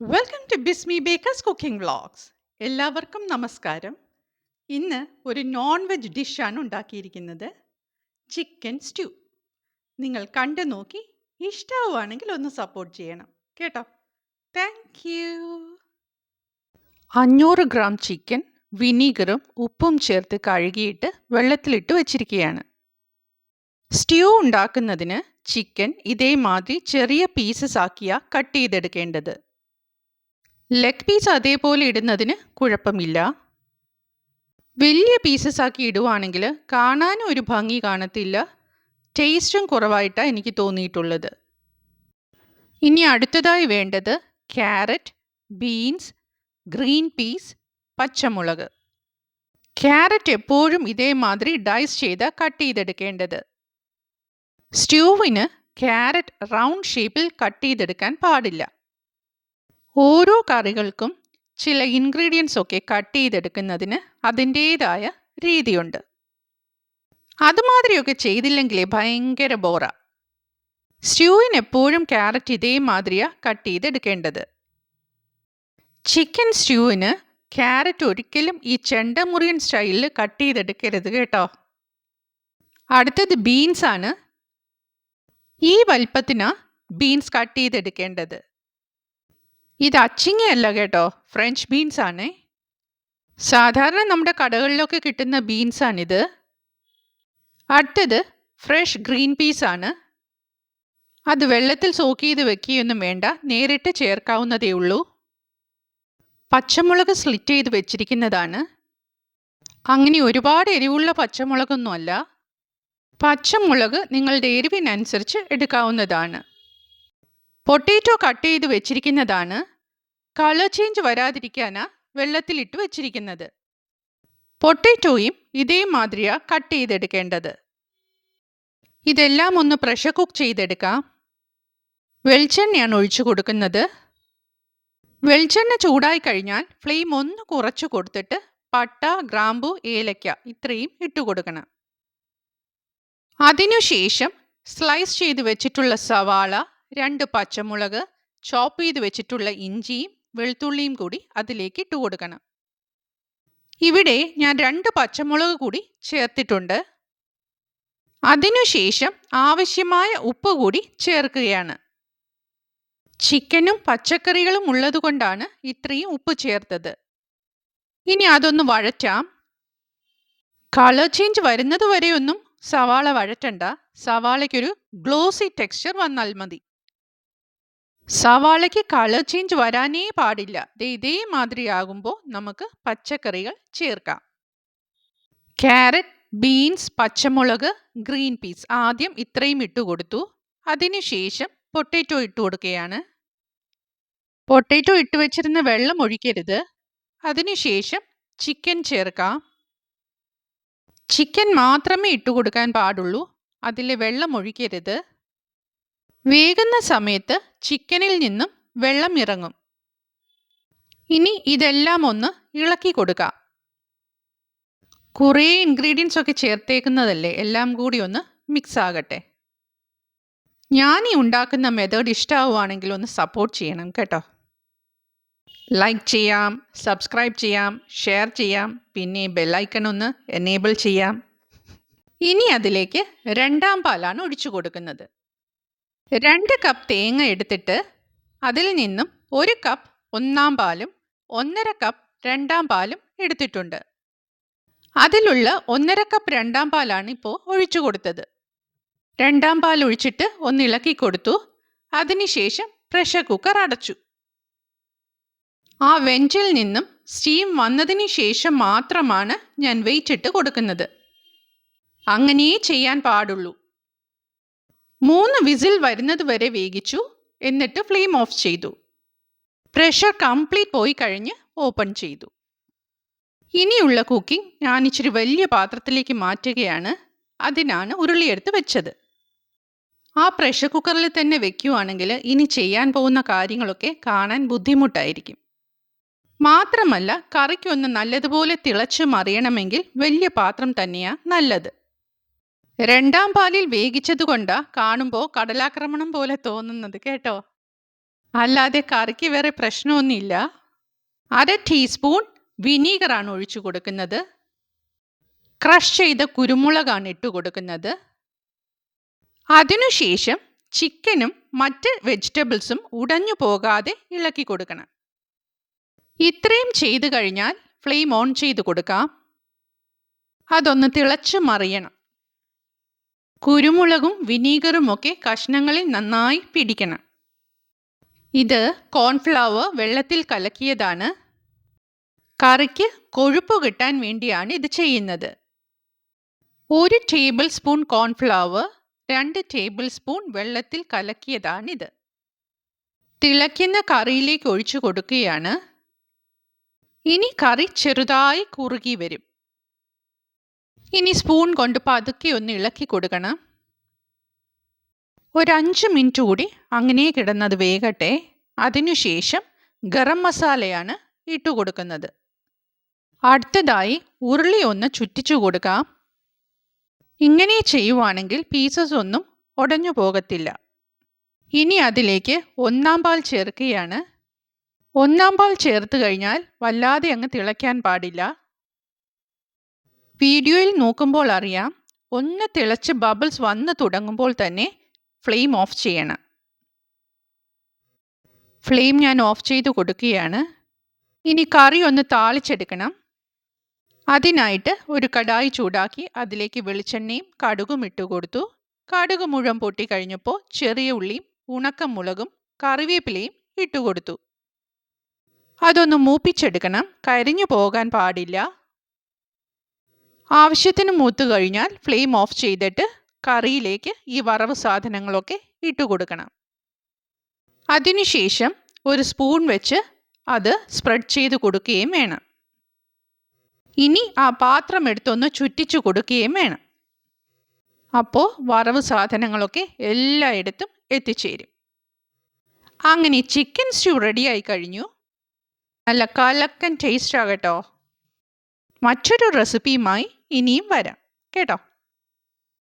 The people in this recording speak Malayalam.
Welcome to Bismi bakers cooking vlogs എല്ലാവർക്കും നമസ്കാരം. ഇന്ന് ഒരു നോൺ വെജ് ഡിഷാണ് ഉണ്ടാക്കിയിരിക്കുന്നത്. ചിക്കൻ സ്റ്റ്യൂ നിങ്ങൾ കണ്ടു നോക്കി ഇഷ്ടമാവുകയാണെങ്കിൽ ഒന്ന് സപ്പോർട്ട് ചെയ്യണം. കേട്ടോ? താങ്ക് യു അഞ്ഞൂറ് ഗ്രാം ചിക്കൻ വിനീഗറും ഉപ്പും ചേർത്ത് കഴുകിയിട്ട് വെള്ളത്തിലിട്ട് വെച്ചിരിക്കുകയാണ്. സ്റ്റ്യൂ ഉണ്ടാക്കുന്നതിന് ചിക്കൻ ഇതേമാതിരി ചെറിയ പീസസ് ആക്കിയാണ് കട്ട് ചെയ്തെടുക്കേണ്ടത്. ലെഗ് പീസ് അതേപോലെ ഇടുന്നതിന് കുഴപ്പമില്ല. വലിയ പീസസ് ആക്കി ഇടുവാണെങ്കിൽ കാണാനും ഒരു ഭംഗി കാണത്തില്ല. ടേസ്റ്റും കുറവായിട്ടാണ് എനിക്ക് തോന്നിയിട്ടുള്ളത്. ഇനി അടുത്തതായി വേണ്ടത് ക്യാരറ്റ് ബീൻസ് ഗ്രീൻ പീസ് പച്ചമുളക്. ക്യാരറ്റ് എപ്പോഴും ഇതേമാതിരി ഡൈസ് ചെയ്ത് കട്ട് ചെയ്തെടുക്കേണ്ടത്. സ്റ്റ്യൂവിന് ക്യാരറ്റ് റൗണ്ട് ഷേപ്പിൽ കട്ട് ചെയ്തെടുക്കാൻ പാടില്ല. ഓരോ കറികൾക്കും ചില ഇൻഗ്രീഡിയൻസ് ഒക്കെ കട്ട് ചെയ്തെടുക്കുന്നതിന് അതിന്റേതായ രീതിയുണ്ട്. അതുമാതിരിയൊക്കെ ചെയ്തില്ലെങ്കിലേ ഭയങ്കര ബോറ സ്റ്റ്യൂവിന് എപ്പോഴും ക്യാരറ്റ് ഇതേമാതിരിയാണ് കട്ട് ചെയ്തെടുക്കേണ്ടത്. ചിക്കൻ സ്റ്റ്യൂവിന് ക്യാരറ്റ് ഒരിക്കലും ഈ ചെണ്ടമുറിയൻ സ്റ്റൈലിൽ കട്ട് ചെയ്തെടുക്കരുത് കേട്ടോ. അടുത്തത് ബീൻസാണ് ഈ വലിപ്പത്തിനാണ് ബീൻസ് കട്ട് ചെയ്തെടുക്കേണ്ടത്. ഇത് അച്ചിങ്ങയല്ല കേട്ടോ. ഫ്രഞ്ച് ബീൻസ് ആണേ. സാധാരണ നമ്മുടെ കടകളിലൊക്കെ കിട്ടുന്ന ബീൻസാണിത് അടുത്തത് ഫ്രഷ് ഗ്രീൻ പീസ് ആണ്. അത് വെള്ളത്തിൽ സോക്ക് ചെയ്ത് വെക്കുകയൊന്നും വേണ്ട. നേരിട്ട് ചേർക്കാവുന്നതേ ഉള്ളൂ. പച്ചമുളക് സ്ലിറ്റ് ചെയ്ത് വെച്ചിരിക്കുന്നതാണ്. അങ്ങനെ ഒരുപാട് എരിവുള്ള പച്ചമുളകൊന്നുമല്ല. പച്ചമുളക് നിങ്ങളുടെ എരിവിനനുസരിച്ച് എടുക്കാവുന്നതാണ്. പൊട്ടേറ്റോ കട്ട് ചെയ്ത് വെച്ചിരിക്കുന്നതാണ്. കളർ ചേഞ്ച് വരാതിരിക്കാനാ വെള്ളത്തിലിട്ട് വെച്ചിരിക്കുന്നത്. പൊട്ടേറ്റോയും ഇതേമാതിരിയാ കട്ട് ചെയ്തെടുക്കേണ്ടത്. ഇതെല്ലാം ഒന്ന് പ്രഷർ കുക്ക് ചെയ്തെടുക്കാം. വെളിച്ചെണ്ണയാണ് ഒഴിച്ചു കൊടുക്കുന്നത്. വെളിച്ചെണ്ണ ചൂടായി കഴിഞ്ഞാൽ ഫ്ലെയിം ഒന്ന് കുറച്ച് കൊടുത്തിട്ട് പട്ട ഗ്രാമ്പു ഏലക്ക ഇത്രയും ഇട്ട് കൊടുക്കണം. അതിനുശേഷം സ്ലൈസ് ചെയ്ത് വെച്ചിട്ടുള്ള സവാള രണ്ട് പച്ചമുളക് ചോപ്പ് ചെയ്ത് വെച്ചിട്ടുള്ള ഇഞ്ചിയും വെളുത്തുള്ളിയും കൂടി അതിലേക്ക് ഇട്ട് കൊടുക്കണം. ഇവിടെ ഞാൻ രണ്ട് പച്ചമുളക് കൂടി ചേർത്തിട്ടുണ്ട്. അതിനുശേഷം ആവശ്യമായ ഉപ്പ് കൂടി ചേർക്കുകയാണ്. ചിക്കനും പച്ചക്കറികളും ഉള്ളതുകൊണ്ടാണ് ഇത്രയും ഉപ്പ് ചേർത്തത്. ഇനി അതൊന്ന് വഴറ്റാം. കളർ ചേഞ്ച് വരുന്നത് വരെയൊന്നും സവാള വഴറ്റണ്ട. സവാളയ്ക്കൊരു ഗ്ലോസി ടെക്സ്ചർ വന്നാൽ മതി. സവാളയ്ക്ക് കളർ ചേഞ്ച് വരാനേ പാടില്ല. ദേ ഇതേമാതിരി ആകുമ്പോൾ നമുക്ക് പച്ചക്കറികൾ ചേർക്കാം. ക്യാരറ്റ് ബീൻസ് പച്ചമുളക് ഗ്രീൻ പീസ് ആദ്യം ഇത്രയും ഇട്ട് കൊടുത്തു. അതിനുശേഷം പൊട്ടേറ്റോ ഇട്ട് കൊടുക്കുകയാണ്. പൊട്ടേറ്റോ ഇട്ട് വെച്ചിരുന്ന വെള്ളം ഒഴിക്കരുത്. അതിനുശേഷം ചിക്കൻ ചേർക്കാം. ചിക്കൻ മാത്രമേ ഇട്ട് കൊടുക്കാൻ പാടുള്ളൂ. അതിൽ വെള്ളം ഒഴിക്കരുത്. വേകുന്ന സമയത്ത് ചിക്കനിൽ നിന്നും വെള്ളം ഇറങ്ങും. ഇനി ഇതെല്ലാം ഒന്ന് ഇളക്കി കൊടുക്കാം. കുറേ ഇൻഗ്രീഡിയൻസ് ഒക്കെ ചേർത്തേക്കുന്നതല്ലേ? എല്ലാം കൂടി ഒന്ന് മിക്സ് ആകട്ടെ. ഞാൻ ഈ ഉണ്ടാക്കുന്ന മെത്തേഡ് ഇഷ്ടമാവുകയാണെങ്കിൽ ഒന്ന് സപ്പോർട്ട് ചെയ്യണം കേട്ടോ. ലൈക്ക് ചെയ്യാം സബ്സ്ക്രൈബ് ചെയ്യാം ഷെയർ ചെയ്യാം പിന്നെ ബെല്ലൈക്കൺ ഒന്ന് എനേബിൾ ചെയ്യാം. ഇനി അതിലേക്ക് രണ്ടാം പാലാണ് ഒഴിച്ചു കൊടുക്കുന്നത്. രണ്ട് കപ്പ് തേങ്ങ എടുത്തിട്ട് അതിൽ നിന്നും ഒരു കപ്പ് ഒന്നാം പാലും ഒന്നര കപ്പ് രണ്ടാം പാലും എടുത്തിട്ടുണ്ട്. അതിലുള്ള ഒന്നര കപ്പ് രണ്ടാം പാലാണ് ഇപ്പോൾ ഒഴിച്ചു കൊടുത്തത്. രണ്ടാം പാൽ ഒഴിച്ചിട്ട് ഒന്ന് ഇളക്കി കൊടുത്തു. അതിനുശേഷം പ്രഷർ കുക്കർ അടച്ചു. ആ വെഞ്ചിൽ നിന്നും സ്റ്റീം വന്നതിന് ശേഷം മാത്രമാണ് ഞാൻ വെയിറ്റ് ഇട്ട് കൊടുക്കുന്നത്. അങ്ങനെയേ ചെയ്യാൻ പാടുള്ളൂ. മൂന്ന് വിസിൽ വരുന്നത് വരെ വേവിച്ചു എന്നിട്ട് ഫ്ലെയിം ഓഫ് ചെയ്തു. പ്രഷർ കംപ്ലീറ്റ് പോയി കഴിഞ്ഞ് ഓപ്പൺ ചെയ്തു. ഇനിയുള്ള കുക്കിംഗ് ഞാൻ ഇച്ചിരി വലിയ പാത്രത്തിലേക്ക് മാറ്റുകയാണ്. അതിനാണ് ഉരുളിയെടുത്ത് വെച്ചത്. ആ പ്രഷർ കുക്കറിൽ തന്നെ വെക്കുകയാണെങ്കിൽ ഇനി ചെയ്യാൻ പോകുന്ന കാര്യങ്ങളൊക്കെ കാണാൻ ബുദ്ധിമുട്ടായിരിക്കും. മാത്രമല്ല കറിക്കൊന്ന് നല്ലതുപോലെ തിളച്ച് മറിയണമെങ്കിൽ വലിയ പാത്രം തന്നെയാണ് നല്ലത്. രണ്ടാം പാലിൽ വേഗിച്ചതുകൊണ്ട് കാണുമ്പോൾ കടലാക്രമണം പോലെ തോന്നുന്നത് കേട്ടോ. അല്ലാതെ കറിക്ക് വേറെ പ്രശ്നമൊന്നുമില്ല. അര ടീസ്പൂൺ വിനീഗറാണ് ഒഴിച്ചു കൊടുക്കുന്നത്. ക്രഷ് ചെയ്ത കുരുമുളകാണ് ഇട്ട് കൊടുക്കുന്നത്. അതിനുശേഷം ചിക്കനും മറ്റ് വെജിറ്റബിൾസും ഉടഞ്ഞു പോകാതെ ഇളക്കി കൊടുക്കണം. ഇത്രയും ചെയ്തു കഴിഞ്ഞാൽ ഫ്ലെയിം ഓൺ ചെയ്ത് കൊടുക്കാം. അതൊന്ന് തിളച്ച് മറിയണം. കുരുമുളകും വിനീഗറും ഒക്കെ കഷ്ണങ്ങളിൽ നന്നായി പിടിക്കണം. ഇത് കോൺഫ്ലവർ വെള്ളത്തിൽ കലക്കിയതാണ്. കറിക്ക് കൊഴുപ്പ് കിട്ടാൻ വേണ്ടിയാണ് ഇത് ചെയ്യുന്നത്. ഒരു ടേബിൾ സ്പൂൺ കോൺഫ്ലവർ രണ്ട് ടേബിൾ സ്പൂൺ വെള്ളത്തിൽ കലക്കിയതാണിത്. തിളയ്ക്കുന്ന കറിയിലേക്ക് ഒഴിച്ചു കൊടുക്കുകയാണ്. ഇനി കറി ചെറുതായി കുറുകി വരും. ഇനി സ്പൂൺ കൊണ്ട് പതുക്കെ ഒന്ന് ഇളക്കി കൊടുക്കണം. ഒരു മിനിറ്റ് കൂടി അങ്ങനെ കിടന്നത് വേകട്ടെ. അതിനുശേഷം ഗരം മസാലയാണ് ഇട്ടു കൊടുക്കുന്നത്. അടുത്തതായി ഉരുളി ഒന്ന് ചുറ്റിച്ചു കൊടുക്കാം. ഇങ്ങനെ ചെയ്യുവാണെങ്കിൽ പീസസ് ഒന്നും ഉടഞ്ഞു പോകത്തില്ല. ഇനി അതിലേക്ക് ഒന്നാം പാൽ ചേർക്കുകയാണ്. ഒന്നാം പാൽ ചേർത്ത് കഴിഞ്ഞാൽ വല്ലാതെ അങ്ങ് തിളയ്ക്കാൻ പാടില്ല. വീഡിയോയിൽ നോക്കുമ്പോൾ അറിയാം ഒന്ന് തിളച്ച് ബബിൾസ് വന്ന് തുടങ്ങുമ്പോൾ തന്നെ ഫ്ലെയിം ഓഫ് ചെയ്യണം. ഫ്ലെയിം ഞാൻ ഓഫ് ചെയ്ത് കൊടുക്കുകയാണ്. ഇനി കറി ഒന്ന് താളിച്ചെടുക്കണം. അതിനായിട്ട് ഒരു കടായി ചൂടാക്കി അതിലേക്ക് വെളിച്ചെണ്ണയും കടുകും ഇട്ട് കൊടുത്തു. കടുക് മുഴുവൻ പൊട്ടി കഴിഞ്ഞപ്പോൾ ചെറിയ ഉള്ളിയും ഉണക്കമുളകും കറിവേപ്പിലയും ഇട്ടുകൊടുത്തു അതൊന്ന് മൂപ്പിച്ചെടുക്കണം. കരിഞ്ഞു പോകാൻ പാടില്ല. ആവശ്യത്തിന് മൂത്ത് കഴിഞ്ഞാൽ ഫ്ലെയിം ഓഫ് ചെയ്തിട്ട് കറിയിലേക്ക് ഈ വറവ് സാധനങ്ങളൊക്കെ ഇട്ട് കൊടുക്കണം. അതിനുശേഷം ഒരു സ്പൂൺ വെച്ച് അത് സ്പ്രെഡ് ചെയ്ത് കൊടുക്കുകയും വേണം. ഇനി ആ പാത്രം എടുത്തൊന്ന് ചുറ്റിച്ചു കൊടുക്കുകയും വേണം. അപ്പോൾ വറവ് സാധനങ്ങളൊക്കെ എല്ലായിടത്തും എത്തിച്ചേരും. അങ്ങനെ ചിക്കൻ സ്റ്റ്യൂ റെഡിയായി കഴിഞ്ഞു. നല്ല കലക്കൻ ടേസ്റ്റ് ആകട്ടോ മറ്റൊരു റെസിപ്പിയുമായി ഇനിയും വരാം. കേട്ടോ?